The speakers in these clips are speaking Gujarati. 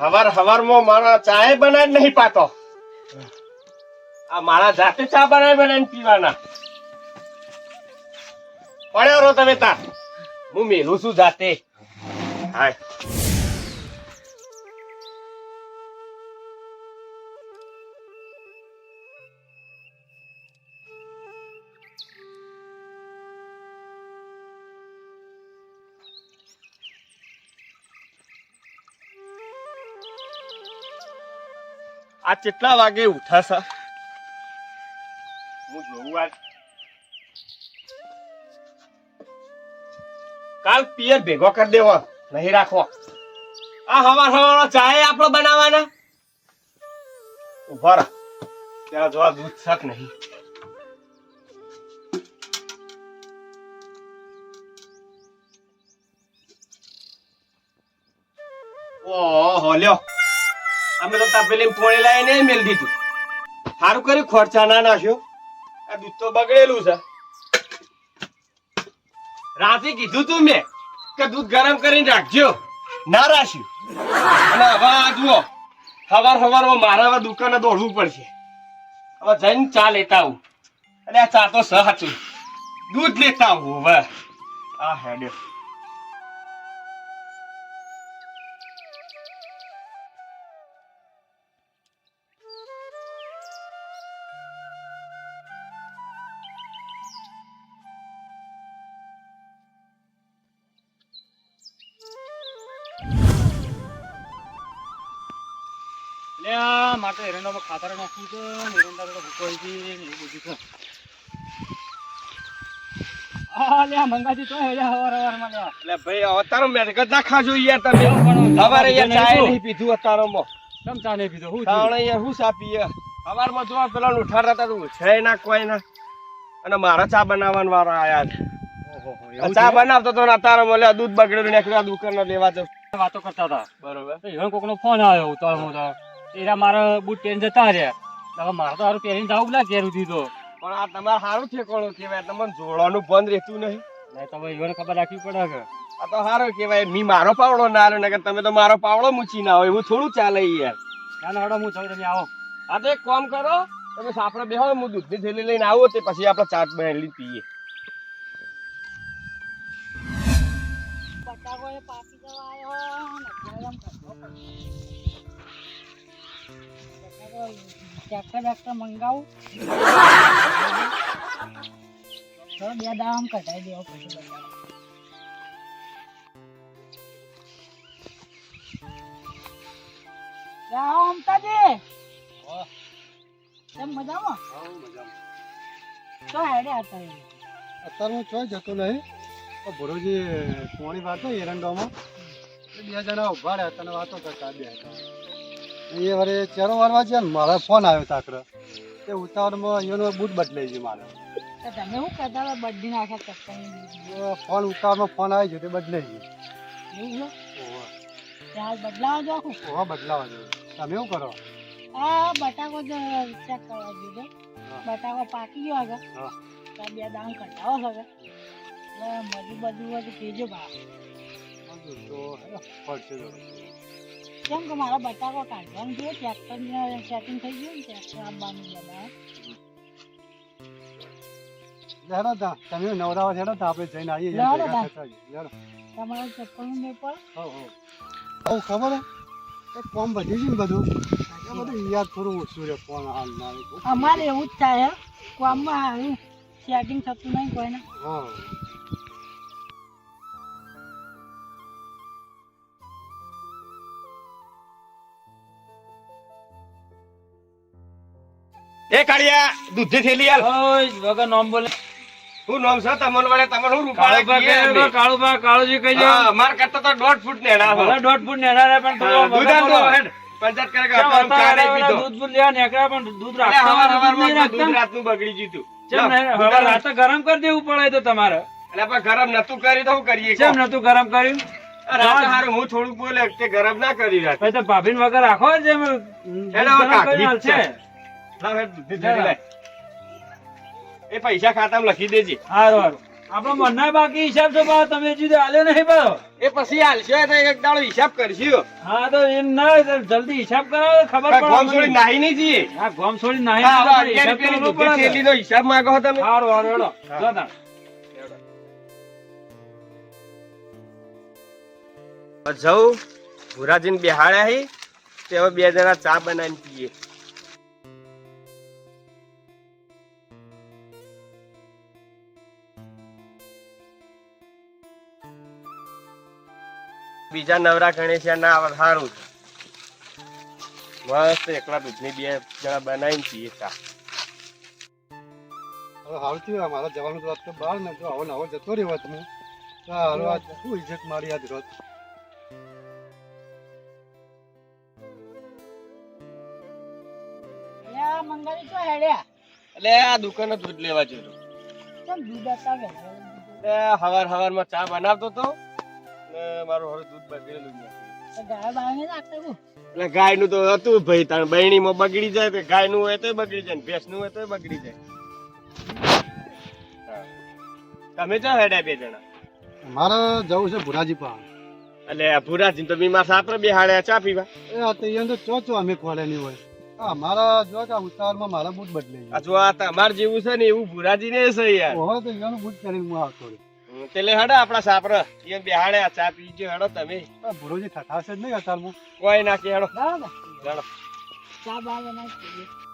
હવાર હવારમાં મારા ચાય બનાવી નહીં પાતો. આ મારા જાતે ચા બનાવી બનાવીને પીવાના. પડ્યો રહો તમે તાર. હું મેલું છું જાતે. હાય. આ કેટલા વાગે ઉઠાશે હું જોઉં આજ કાલ પિયર ભેગો કરી દેવો નહીં રાખવો. આ હવાર હવાર ચાય આપણો બનાવવાના? ઊભા રહો. ત્યાં જોવા દૂધ શક નહીં. ઓહો લ્યો. અમે તો તપેલી પોણી લાવીને મેલ દીધું. સારું કરી ખોરચા ના નાખ્યો. આ દૂધ તો બગડેલું છે. રાતે કીધું તું મેં કે દૂધ ગરમ કરીને રાખજો. ના રાખ્યું. અને હવે આ જુઓ સવાર સવારમાં મારા હવે દુકાને દોડવું પડશે. હવે જઈને ચા લેતા આવું. અને આ ચા તો સહાચું દૂધ લેતા આવું હવે. આ હેડ્યો માટે એરંડામાં ખાતર નાખ્યું છે ને એરંડા તો ભૂકો ગઈ ને એવું બધું છે. મંગાજી તો હેડ્યા હવાર હવારમાં લે એટલે ભાઈ હવે તારો ના ખાજો યાર તમે. પણ યાર ચાય નહીં પીધું અત્યારોમાં કેમ ચા નહીં પીધો? હું તાવણે યાર શું ચા પીએ? સવારમાં જોવા પેલા ઉઠાડતા હતા તો છે ના કોઈ ના. અને મારા ચા બનાવવાનો વારો આયા છે. ચા બનાવતો તો ને મળે દૂધ બગડેલું નીકળ્યા દુકાન લેવા જવું. વાતો કરતા હતા. બરોબર. તો કોકનો ફોન આવ્યો તો એરા મારા બૂટ પહેરીને જતા રહ્યા. હવે મારે તો હારું પહેરીને જવું પેલા ઘેર સુધી તો. પણ આ તમારે સારું ઠેકોણું કહેવાય. તમને જોડવાનું બંધ રહેતું નહીં. નહીં તમે ઈવન ખબર રાખવી પડે કે આ તો સારું કહેવાય. મી મારો પાવડો ના રહ્યો નકર તમે તો મારો પાવડો મૂચી ના હોય એવું થોડું ચાલે યાર. ના ના હડો હું છું તમે આવો. આ તો એક કામ કરો. તમે સાપરે બેહો હું દૂધની થેલી લઈને આવો તે પછી આપણે ચાટ બનાવી પીએ. બટાકો એ પાકી જવા આવ્યો ટ્રેક્ટર બેક્ટર મંગાવું. તો બે દામ કઢાઈ દેવો પછી મજામાં? તો હેડે હતા અત્યારે હું ચોય જતો નહીં. ભરોજી, પોણી વાતો એરંડોમાં બે જણા ઊભા રહ્યા, તને વાતો કરતા, બે એ વરે ચેરો વારવા છે ને મારા ફોન આવ્યો તાકડે તે ઉતાવળમાં એનો બૂટ બદલાઈ ગયો મારે. તમે શું કહેતા હતા બધી નાખ્યા ફોન ઉતાવળમાં ફોન આવી ગયો તે બદલાઈ ગયો. બદલાવા જો આખું બદલાવા જેવું તમે શું કરો? આ બટાકો જ ચેક કરવા દીધો બટાકો પાકી ગયો આગળ. હા. તો બે દામ કટાવો એટલે મજુ બધું બધું કહેજો ભાવ તો પડશે જો. કેમ કે મારા બટાકો કાઢવાનું જોઈએ ટ્રેક્ટર સેટિંગ થઈ ગયું ને ટ્રેક્ટર આપવાનું બધા તા તમે નવરાવા હેડો તા આપણે જઈને આવીએ ભેગા તા. થતા આવીએ. હેડો. તમારા હો, હો. હો, ખબર હે? કોમ વધી ને બધું બધું યાદ થોડું ઓછું રે ફોન હાલ ના અમારે એવું જ થાય. કોમમાં સેટિંગ થતું નહીં કોઈને હા એ કાળિયા દૂધની થેલી આલ ઓય વગર નામ બોલે હું નામ છે તમન વાળે તમને હું રૂપાળા અમે? કાળુબા કાળુજી કહી હા, માર કરતા તો દોઢ ફૂટ નેના છો. ભલે દોઢ ફૂટ નેના રે પણ હા, દૂધ આલ હેડ. પંચાયત કરે કે આપણે ચારે પીધો. દૂધ બૂધ લેવા નીકળ્યા પણ દૂધ રાખતા હવાર હવાર દૂધ રાતનું બગડી જીતું ચમ? દૂધ હવે. રાતે ગરમ કરી દેવું પડે તો તમારે એટલે પણ ગરમ નતું કરી તો શું કરીએ કહો? નતું ગરમ કર્યું રાતે હું થોડુંક બોલે તે ગરમ ના કરી રાખે તો ભાભીન વગર રાખો. છે. એ પૈસા ખાતામાં લખી દેજે. હારું હારું. આપણો મનના બાકી હિસાબ તો બા તમે હજી તો હાલ્યો નહીં બા. એ પછી હાલશો તો એક દાડો હિસાબ કરશો. હા તો એમ ના જલ્દી હિસાબ કરાવો ખબર પડે ગોમ છોડી નાહી નહીં જઈએ હા ગોમ છોડી નાહી તો હિસાબ કરવો પડે. થેલીનો હિસાબ માંગો છો તમે? હારું હારું એડો જો તાણ. જવું ભુરાજીને બેહાડ્યા હી તે હવે બે જણા ચા બનાવીને પીએ. બીજા નવરા ગણેશિયા ના આવે સારું મસ્ત એકલા દૂધની બે જણા બનાવીને પીએ ચા. હવે હાલ થયું મારા જવાનું તો તો બહાર ને જો હવે નવો જતો રહ્યો તમે તો હાલો આજ શું ઇજ્જત મારી આજ રોજ. એટલે આ મંગાવી તો હેડ્યા. એટલે આ દુકાને દૂધ લેવા જતો કેમ દૂધ હવાર હવારમાં ચા બનાવતો તો. મારું હવે દૂધ બગડેલું ગાય ગાયનું તો હતું ભાઈ તાર બહેણી માં બગડી જાય તો ગાયનું હોય તો બગડી જાય ભેંસ ભેંસનું હોય તો બગડી જાય. તમે ચા હેડા બે જણા? મારે જવું છે ભુરાજી પાસે. એટલે ભુરાજી તો બીમાર સાપરે બે હાડે ચા પીવા? એ તો તો ચો ચો અમે ખોલે નહીં હોય. હા મારા જો કે ઉતાવળમાં મારા બૂટ બદલાઈ આ જો આ તમાર જેવું છે ને એવું ભુરાજી ને છે યાર. ગયા હવે તો અહીંયાનું બૂટ કરીને હું આવતો હમ, એટલે હેડો આપણા સાપરે. એ બેહાડે આ ચા પીજો હેડો તમે. આ ઠઠાવશે જ નહીં અત્યારમાં કોઈ નાખી હેડો ના હેડો. ચા બા બનાવી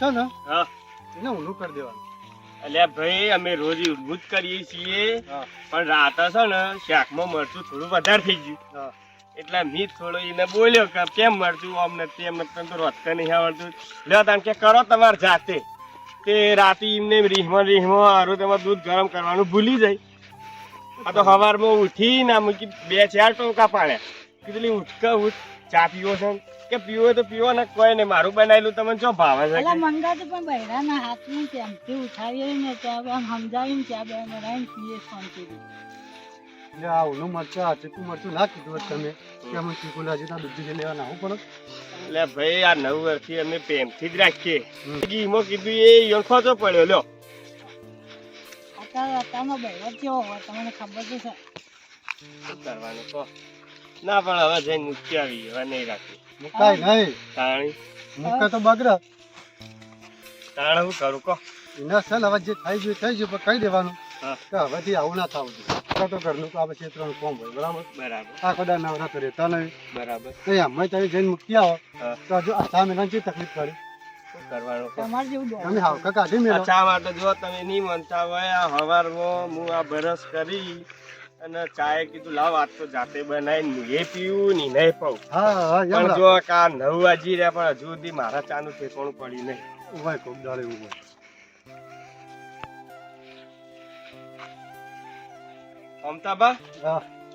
છે ને? હા. એને ઊંધું કરી દેવાનું. અલ્યા ભાઈ અમે રોજ ઉદ્ભુત કરીએ છીએ. પણ રાતે છે ને શાકમાં મરચું થોડું વધારે થઈ ગયું. એટલે મી થોડો એને બોલ્યો કે કેમ ઓમ નથી તેમ નથી તને તો રોજકા નહીં આવડતું. લે તમે કે કરો તમારે જાતે. તે રાતે એમને રીહમાં રીહમાં આરો તમારે દૂધ ગરમ કરવાનું ભૂલી જાય. આ તો સવારમાં ઉઠી ના મૂકી બે ચાર ટોકા પાડ્યા. કીધું ઉઠકા ઉઠ. ચા પીવો છે? કે પીવો તો પીવો ને કોઈ નહીં મારું બનાવેલું તમને શું ભાવે છે એટલે મંગા તો પણ બૈરાના હાથમાં પ્રેમથી ઉઠાવીએ ને ચા આમ સમજાવીને ચા બે બનાવીને પીએ શાંતિથી એટલે આ ઓલું મરચું આ ચીકુ મરચું ના કીધું હોત તમે. કે અમે ચીકુ લાજી ના દૂધ જે લેવા ના હું પણ એટલે ભાઈ આ નવ વર્ષથી અમે પ્રેમથી જ રાખીએ. ઘીમો કીધું એ યોખો તો પડ્યો લ્યો. અત્યારે અત્યારનો બૈરો કેવો હોય તમને ખબર તો છે. શું કરવાનું કહો? ના પણ હવે જઈને મૂકી આવી હવે નહીં રાખી. મુકાય નહીં. તાણી. મુકે તો બગડે. તાણ હું કરું કો એના સલ હવે જે થઈ ગયું થઈ ગયું પણ કહી દેવાનું હા. કે હવેથી આવું ના થવું જોઈએ તો ઘરનું આ ક્ષેત્રનું કોમ હોય બરાબર? બરાબર. આ કદા નવરા તો રહેતા નહીં. બરાબર. નહીં અમે તમે જઈને મૂકી આવો. તો હજુ આ ચા મેળાની શી તકલીફ કરી તમે હાવકા કાઢી મેળો ચા માટે જો તમે નહીં માનતા હોય આ હવારમાં હું આ બરસ કરી અને ચાએ કીધું લાવ આજ તો જાતે બનાવીને એ પીવું ની નહીં પાઉં. પણ જો કા નવ વાજી રહ્યા પણ હજુ સુધી મારા ચાનું ઠેકોણું પડ્યું નહીં. ઉભાય કોક દાડે ઊભો અમતાબા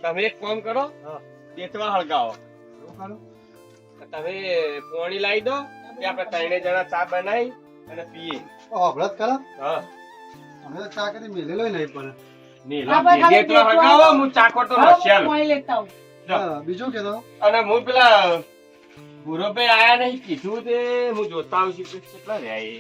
તમે એક કામ કરો દેતવા હળગાવો. તમે પોણી લાવી દો કે આપણે ત્રણે જણા ચા બનાવી અને પીએ. ઓ વ્રત કરો. હા. અમે તો ચા કરી મેલેલો નહીં પણ. બીજું અને હું પેલા આયા નહીં કીધું તે હું જોતા આવું છું કેટલા રહ્યા એ?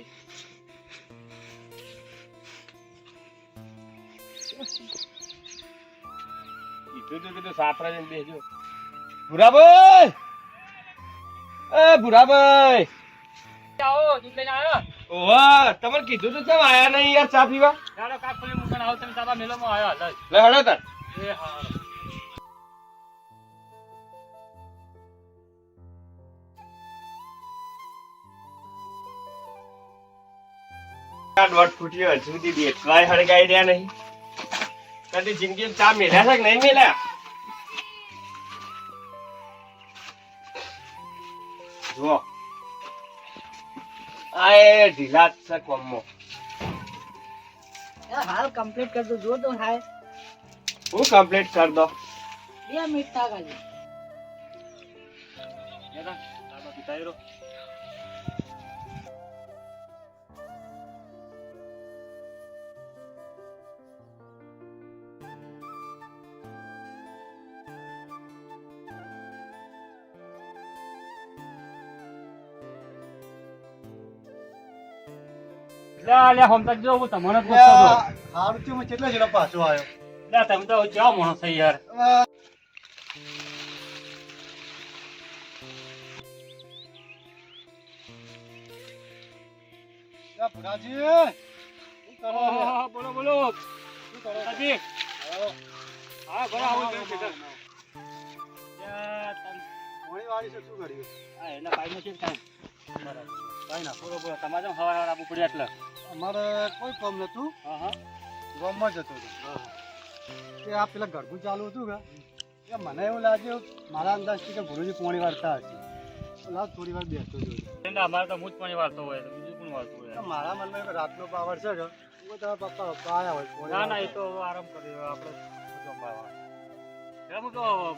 કીધું તો કીધું સાપરા જઈને બેસજો ભૂરાભાઈ! એ ભૂરાભાઈ! આવો દૂધ લઈને આવ્યો ઓવા તમને કીધું તો કેમ આયા નહીં યાર ચા પીવા? ચાલો કાક મૂકીને આવો તમે તારા મેલોમાં આવ્યો હાલ લે હળો તાર. એ હા. દોઢ ફૂટ્યો હજુ સુધી બેસવાય હળગાઈ રહ્યા નહીં. કદી જિંદગી ચા છે કે નહીં મેળ્યા જુઓ. આ એ ઢીલા છે કોમમાં. હાલ કમ્પ્લીટ કરજો જો તો હાય. હું કમ્પ્લીટ કર દો બે મિનિટ થા ખાલી લે હમતા જો હું તમને જ પૂછતો હારું થયું હું કેટલા જણા પાછો આવ્યો? લે તમે તો કેવા માણસ છે યાર? ભુરાજી બોલો બોલો. શું કરો. હા બોલો આવું તમ- મોણી વાળી છે શું કર્યું? હા, એના ભાઈનો છે કાંઈ. બરાબર. કાંઈ ના તમારે જેમ હવાર હવાર આપવું એટલે. અમારે કોઈ કામ નહોતું. હા હા. ગામમાં જતો હતો. કે આ પેલા ગરબું ચાલુ હતું કે એ મને એવું લાગ્યું મારા અંદાજથી કે ગુરુજી પોણી વાળતા હશે. તો લાવ થોડી વાર બેસતો અમારે તો હું જ પાણી હોય તો બીજું કોણ વાળતું હોય? મારા મનમાં રાતનો પાવર છે કે હું તમારા પપ્પા પપ્પા આવ્યા હોય ના ના એ તો આરામ કર્યો આપણે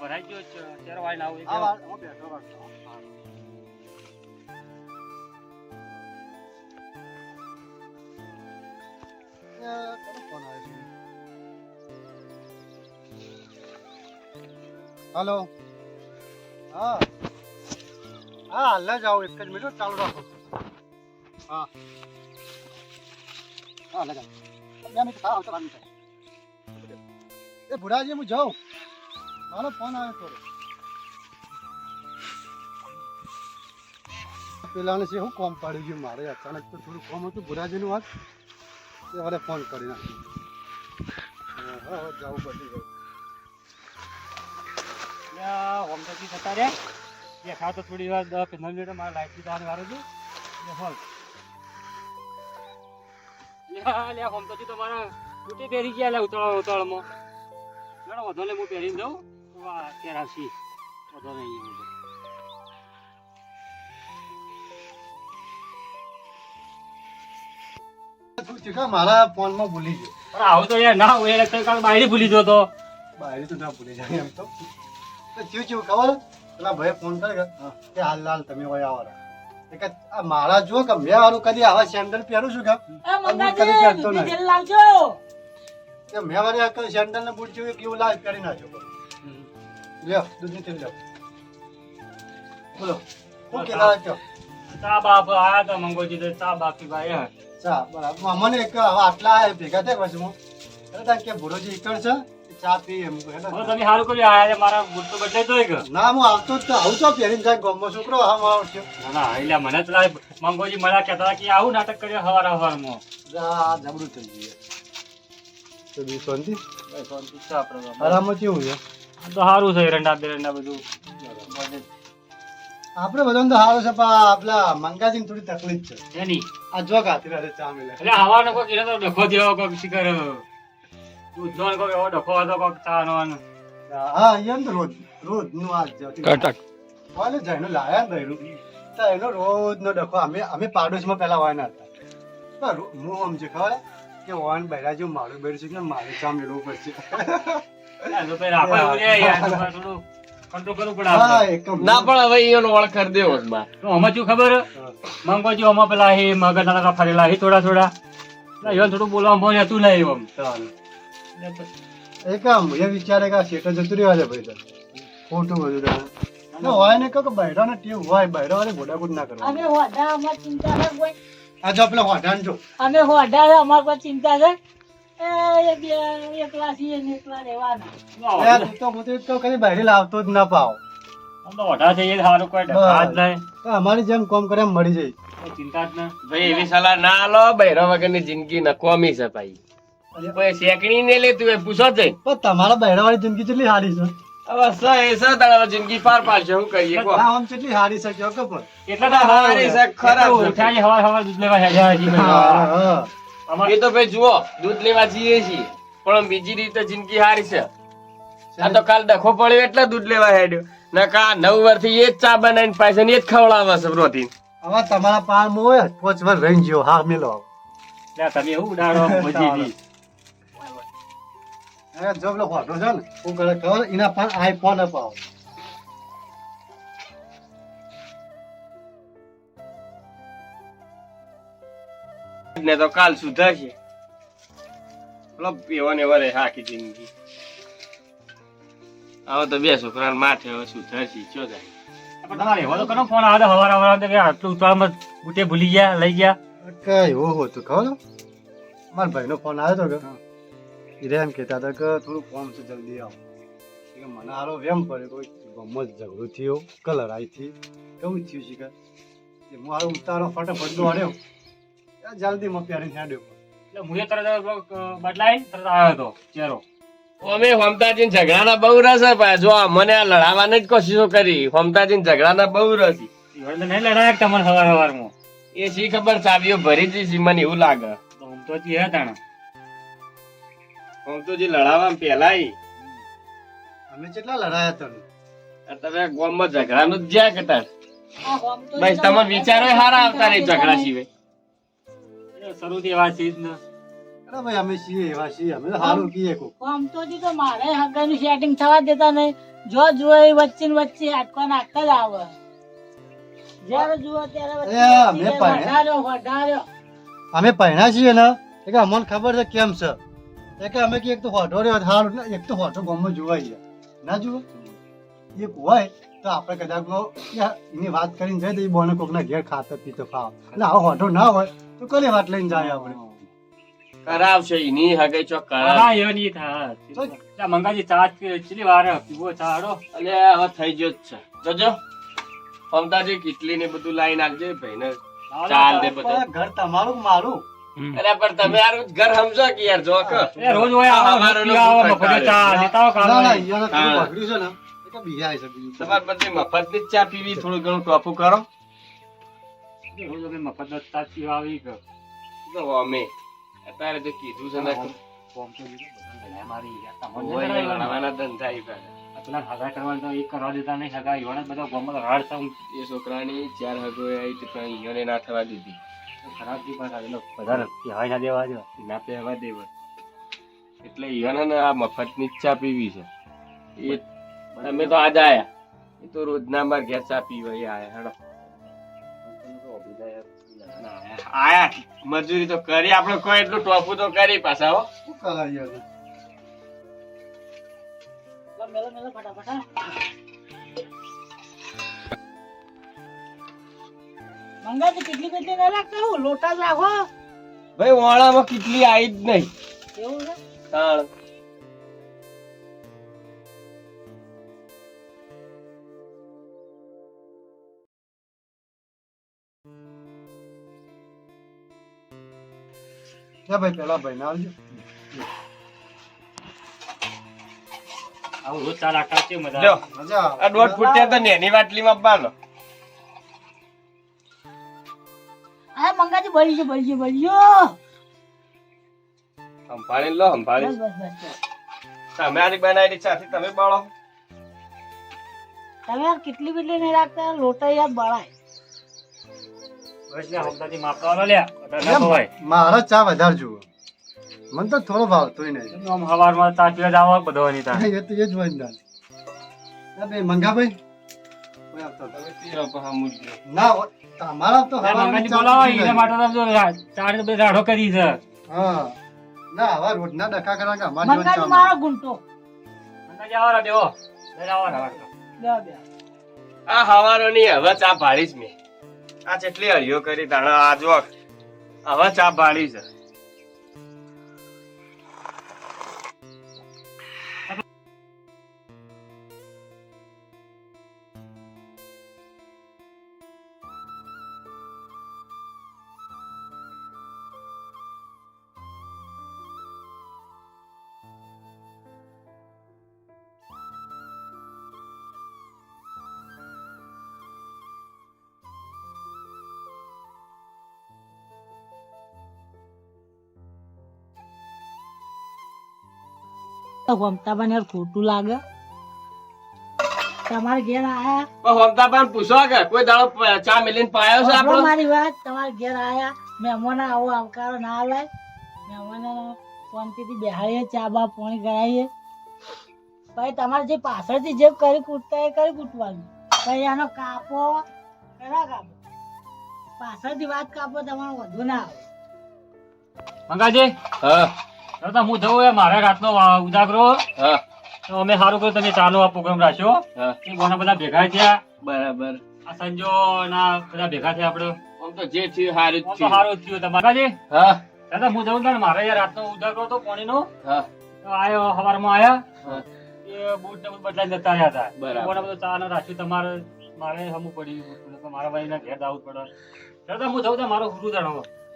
ભરાઈ ગયો ત્યારે બેઠો વાળતો. એ કોનો ફોન હલો. હા. હા, હાલ જ આવો, એક જ મિનિટ ચાલુ રાખો. આવો. એ ભુરાજી, હું જાઉં. મારો ફોન આવ્યો થોડો પેલાને છે, હું કોમ પાડી ગયું મારે અચાનક તો થોડું કોમ હતું, ભુરાજીનું વાત. એ વારે ફોન કરી નાખ્યો હા હા જવું પડી ગયું. હોમથી જતા રે દેખાવ તો થોડી વાર, દસ પંદર મિનિટ મારા લાઈટથી જવાની વારો છે. હોલ. લ્યા લ્યા હોમ તો તમારા તૂટી પહેરી ગયા લે ઉતાળ ઉતાળમાં મેડમ વધો લે, હું પહેરીને જાઉં. કેરાસી વધો તો. તું ચીકા મારા ફોનમાં ભૂલી ગયો. પણ આવું તો યાર ના હોય એટલે કાલ બાયરી ભૂલી ગયો તો. બાયરી તો ના ભૂલી જાય એમ તો. તો ચીવ ચીવ ખબર? પેલા ભાઈ ફોન કરે કે હાલ લાલ તમે હોય આવો કે મારા જો કે મેં હારું કદી આવા સેન્ડલ પહેરું છું કે? એ કદી મંગાજી પહેરતો નહીં. કે મેં વારે આ સેન્ડલ ને બૂટ જોયું કેવું લાલ પહેરી નાખ્યો લ્યો દૂધની તેલ લ્યો. બોલો હું કેલા છો ચા? બાપ આયા તો મંગોજી તો ચા બાકી ભાઈ હા. ચા બરાબર. મને એક હવે આટલા ભેગા થયા પછી હું. કે ભુરોજી ઈકડ છે ચા પી એમ તમે સારું કર્યું આયા મારા બુટ તો બદલાઈ ગયો. ના હું આવતો જ આવું પહેરીને જાય ગમો છોકરો હા હું આવશે ના ના એટલે મને તો મંગોજી મને કહેતા હતા કે આવું નાટક કર્યો હવાર હવારમાં. જા જબરું થઈ ગયું. તો બી શાંતિ. શાંતિ. કેવું છે? તો સારું છે બે રંડા બધું. આપણે બધાને તો સારું છે પણ આપલા મંગાજીને થોડી તકલીફ છે. એની? આ જો કાતી રહે ચા મિલે. એટલે આવા નકો એને તો ડખો થયો કોઈક શિકર તું ને કોઈક એવો ડખો હતો કોઈક ચાનો ને. હા એમ તો રોજ રોજનું આ કટક. ઓલે જઈને લાયા ને રહ્યું તો એનો રોજ નો ડખો અમે અમે પાડોશમાં પેલા હોય ના હતા હું સમજે ખબર? હે? કે વાન બૈરા જો મારું બેરું છે કે મારે ચા મેળવું પડશે? આ કરવું હા ના પણ હવે એનો વળ કરી દેવો જ આમાં શું ખબર? મંગોજી આમાં પેલા એ મગર ના ફરેલા એ થોડા થોડા. ના, થોડું બોલવા મને હતું ના એવું ચાલો. એકમ એ વિચારે કે શેઠો જતું રહેવા દે ભાઈ. ખોટું બધું ના હોય ને કહો કે બૈરાને ટેવ હોય બૈરો વાળી ગોડાગોડ ના કરવા અમે હોડા અમાર ચિંતા છે કોઈ આ જો પેલા હોઢાન જો. અમે હોડા અમાર પર ચિંતા છે. એ એ બે એકલા છીએ ને એકલા રહેવાના યાર, તું તો હું તો એક તો કદી બૈરી લાવતો જ ના પાવ. આમ તો વઢા જઈએ સારું કોઈ ડખા જ નહીં. તો અમારી જેમ કોમ કરે મળી જાય. ચિંતા જ નહીં. ભાઈ એવી સલાહ ના લો વગરની જિંદગી નકોમી છે ભાઈ. કોઈ શેકણી ને લેતું હોય પૂછો છે પણ તમારા બૈરા વાળી જિંદગી કેટલી સારી છે. હવે એ સ તારા જિંદગી પાર પાડશે શું કહીએ આમ કેટલી સારી છે કે પણ. એટલે તો હારી છે, ખરા. હવા હવાર દૂધ લેવા હેજા હજી. હા, હા. અમાર- એ તો ભાઈ જુઓ દૂધ લેવા જઈએ છીએ. પણ બીજી રીતે જિંદગી હારી છે. આ તો કાલ ડખો પડ્યો એટલે દૂધ લેવા હેડ્યો. નકા નવ વર્ષથી એ જ ચા બનાવીને પાસે ને એ જ ખવડાવે છે પ્રોટીન હવે તમારા પારમાં હોય પોચ વર્ષ રહી ગયો હા મેલો. લે, તમે એવું ઉડાડો મજીથી. હવે જો ફોટો છે ને. હું કરે ખબર? એના પાન આઈફોન અપાવો. ને તો કાલ સુધરશે પેલો એવો ને એવો રહે આખી જિંદગી. હવે તો બે છોકરા માથે હવે સુધરશે ચો જાય તમારે એવો તો કરો ફોન આવે હવાર હવાર તો કે આટલું ઉતાવળમાં બુટે ભૂલી ગયા લઈ ગયા. કે એવું હતું ખબર મારા ભાઈનો ફોન આવ્યો હતો કે એ એમ કહેતા હતા કે થોડું ફોન છે જલ્દી આવો. કે મને હારો વેમ પડ્યો કોઈ ગમો ઝઘડો થયો કલર આવી થી કેવું થયું છે કે? હું ઉતારો ફટાફટ દોડ્યો. જલ્દી માં પહેરીને હેડ્યો. એટલે હું તરત બદલાઈ તરત આવ્યો હતો ચહેરો. અમે હોમતાજી ઝઘડાના બહુ રસ જો મને આ લડાવવાની જ કોશિશો કરી. હોમતાજી ઝઘડાના બહુ રસ. નહીં લડાય તમારે સવાર સવારમાં? એ શી ખબર ચાવીઓ ભરી દીધી મને એવું લાગે. હોમતોજી હે તો ચી હતા ને હોમતોજી લડાવવા પેલા ઈ. અમે કેટલા લડાયા તને તમે ગામમાં ઝઘડાનું જ જ્યાં કટાર ભાઈ હોમ તો બસ તમારે વિચારો હારા આવતા રે ઝઘડા સિવાય. એટલે ને. અરે ભાઈ અમે છીએ એવા છીએ. અમે તો સારું કહીએ કો આમ તો જી તો મારે હગાનું સેટિંગ થવા દેતા નહીં. જો જુઓ વચ્ચે ને વચ્ચે આટકો નાખતા જ આવે. જ્યારે જુઓ ત્યારે વચ્ચે એ, વચ્ચે મેં પાડ્યા. વધાર્યો વધાર્યો. અમે પહેણ્યા છીએ ને એ અમને ખબર છે કેમ છે? એ કે અમે કે એક તો હોટો રહ્યો હારું એક તો હોટો ગામમાં જોવાઈ ના જુઓ? એક હોય તો આપણે કદાચ એની વાત કરીને જાય તો એ બોને કોકના ઘેર ખાતર પીતો ખાવ. એટલે આવો હોટો ના હોય તો કલી વાત લઈને જાય આપણે? કરાવશે એની હગે ચો નહીં થાય. એટલે મંગાજી ચા ચીલી વાર પીવો ચાડો હાડો હવે થઈ ગયો જ છે. જોજો પમતાજી કેટલી ને બધું લાઈન નાખજે ભાઈને ચાલ દે બધું. ઘર તમારું મારું. અરે પણ તમે યાર ઘર સમજો કે યાર જો રોજ હોય અમારો ચા લેતા ના ના થોડું હા. બગડ્યું છે ને. તો બીજાય છે તમારે બધી મફતની ચા પીવી થોડું ઘણું ટોપું કરો. મફત જ ચા પીવા આવી ગયો અમે અત્યારે તો કીધું છે ને કે કોમ તો બીજું બધા. લડાઈ મારી યાર. તમને ઓય લડાઈ મારી. લડાવાના ધંધા ઈ પાછા. આ પેલા હગા કરવાનું તો એક કરવા દેતા નહીં હગા ઈવોને બધા ગામમાં રાડ થવું એ છોકરાની ચાર હગો ઈયોને ના થવા દીધી. ખરાબ ના દેવા જો ના પહેવા દેવા. એટલે ઈયોને ને આ મફતની ચા પીવી છે. એ અમે તો આજ આયા. એ તો રોજના માર ઘેર ચા પીવા આયા હેડો. આયા મજૂરી તો કરી આપણે કોઈ એટલું ટોપું તો કરી પાછા હો. શું કરાય મેલો મેલો ફટાફટ મંગાજી કેટલી કેટલી ના રાખતા હું લોટા જ રાખો ભાઈ વાળામાં કેટલી આવી જ નહીં. એવું છે? જા ભાઈ પેલા ભાઈ ના આવજો. આવું રોજ ચા રાખતા છે મજા જો મજા આ દોઢ ફૂટ્યા તો નેની વાટલીમાં બાનો આ મંગાજી બળી ગયો બળી ગયો બળી ગયો સંભાળી લો સંભાળી. તમે આની બનાવેલી ચાથી તમે બાળો. તમે યાર કેટલી કેટલી નહીં રાખતા? લોટા યાર બળાય. મારા ચા વધારે જુઓ. મને તો થોડો ભાવતોય નહીં. આમ હવારમાં ચા પીવા જાવ બધો નહીં થાય એ તો એ જ હોય ને. ના ભાઈ. ના તમારા તો બોલાવો. માટે ને રાડો કરી છે. હા. ના હવે રોજના ડખા કરા કે અમારી મારો ગુંટો. દેવો આ હવારો ની હવે ચા પાડીશ જ મેં. આ જેટલી હળીઓ કરી દાડો આ જો હવે ચા ભાળી છે. પણ યાર ખોટું લાગે. તમારે ઘેર આયા? હોમતાબાન હોમતા પૂછો કે કોઈ દાડો ચા મેલીને પાયો છે આપણો? મારી વાત તમારે ઘેર આયા? મહેમાન આવો આવકારો ના આવે મહેમાન શાંતિથી બેહાડીએ ચા બા પાણી કરાવીએ ભાઈ તમારે જે પાછળથી જે કરી કૂટતા એ કરી કૂટવાનું. ભાઈ આનો કાપો કરા કાપો? પાછળથી વાત કાપો તમારો વધુ ના આવે. મંગાજી હા. તો હું જઉં એ મારે રાતનો ઉજાગરો. તો અમે સારું કર્યું તમે ચાલો આ પ્રોગ્રામ રાખ્યો. એ ઘણા બધા ભેગા થયા. બરાબર. આ સંજો ના બધા ભેગા થયા આપડે આમ તો જે થયું તો થયું. સારું થયું. તમારે હા. દાદા હું જવું ને મારે યાર રાતનો ઉજાગરો હતો પાણીનો. હા. તો આયો સવારમાં આવ્યા. એ બૂટ ને બૂટ જતા રહ્યા હતા. બરાબર. મને બધું ચાલ ને રાખ્યું. તમારે મારે હમું પડ્યું. મારા ભાઈ ના ઘેર જવું પડે. દાદા હું જઉં તો મારો ગુરુ જાણો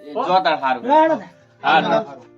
એ જો તાર હારું. રાડો ને. હારું